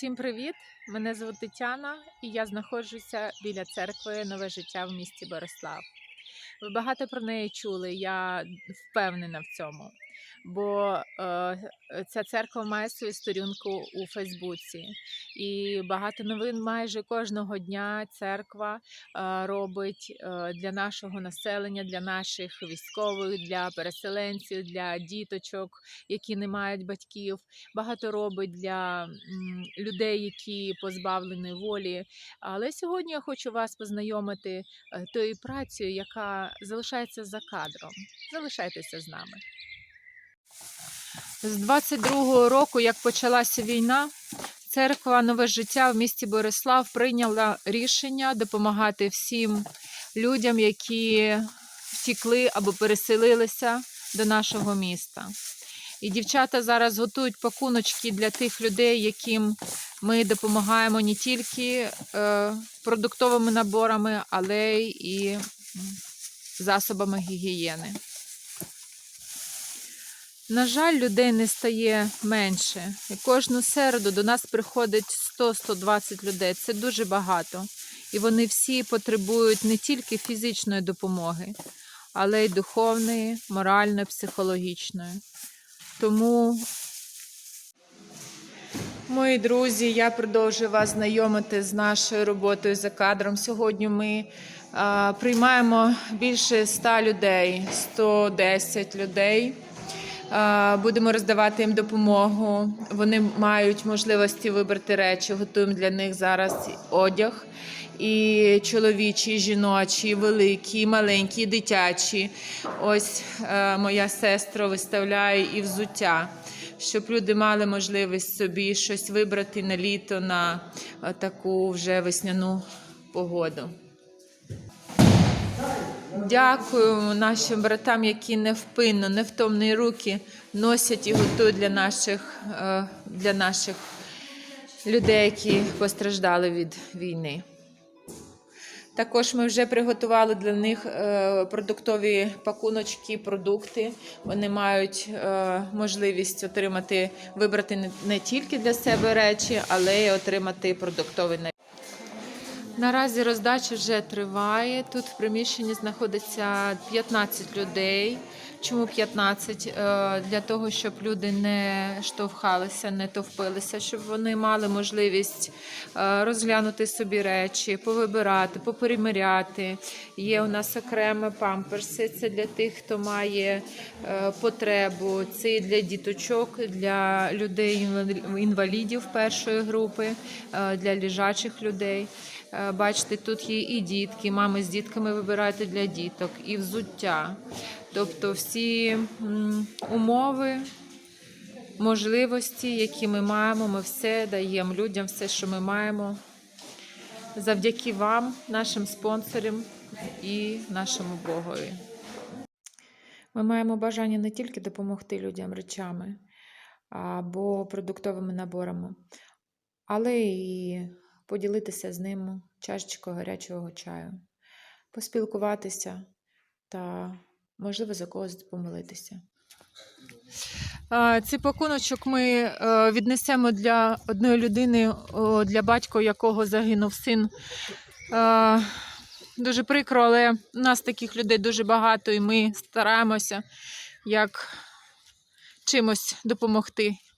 Всім привіт! Мене звуть Тетяна і я знаходжуся біля церкви Нове життя в місті Борислав. Ви багато про неї чули, я впевнена в цьому. Бо е, ця церква має свою сторінку у Фейсбуці, і багато новин майже кожного дня церква е, робить е, для нашого населення, для наших військових, для переселенців, для діточок, які не мають батьків багато робить для людей, які позбавлені волі. Але сьогодні я хочу вас познайомити тою працею, яка залишається за кадром. Залишайтеся з нами. З 22-го року, як почалася війна, церква Нове життя в місті Борислав прийняла рішення допомагати всім людям, які втікли або переселилися до нашого міста. І дівчата зараз готують пакуночки для тих людей, яким ми допомагаємо не тільки е, продуктовими наборами, але й засобами гігієни. На жаль, людей не стає менше. І кожну середу до нас приходить 100-120 людей. Це дуже багато. І вони всі потребують не тільки фізичної допомоги, але й духовної, моральної, психологічної. Тому, мої друзі, я продовжую вас знайомити з нашою роботою за кадром. Сьогодні ми а, приймаємо більше 100 людей, 110 людей. Будемо роздавати їм допомогу. Вони мають можливості вибрати речі. Готуємо для них зараз одяг. І чоловічі, і жіночі, і великі, і маленькі, і дитячі. Ось е, моя сестра виставляє і взуття, щоб люди мали можливість собі щось вибрати на літо, на таку вже весняну погоду. Дякую нашим братам, які невпинно, невтомні руки носять і готують для наших, е, для наших людей, які постраждали від війни. Також ми вже приготували для них е, продуктові пакуночки, продукти. Вони мають е, можливість отримати, вибрати не- тільки для себе речі, але й отримати продуктовий набір. Наразі роздача вже триває. Тут в приміщенні знаходиться 15 людей. Чому 15? Е, Для того, щоб люди не штовхалися, не товпилися, щоб вони мали можливість е, розглянути собі речі, повибирати, поприміряти. Є у нас окреме памперси. Це для тих, хто має е, потребу. Це і для діточок, для людей інвалідів першої групи, для лежачих людей. Е, Бачите, тут є і дітки, мами з дітками вибирають для діток, і взуття. Тобто всі умови, можливості, які ми маємо, ми все даємо людям, все, що ми маємо. Завдяки вам, нашим спонсорам і нашому Богові. Ми маємо бажання не тільки допомогти людям речами або продуктовими наборами, але і поділитися з ними чашечкою гарячого чаю, поспілкуватися та, можливо, за когось помолитися. Цей пакуночок ми е, віднесемо для одної людини, для батька, якого загинув син. Дуже прикро, але у нас таких людей дуже багато, і ми стараємося як чимось допомогти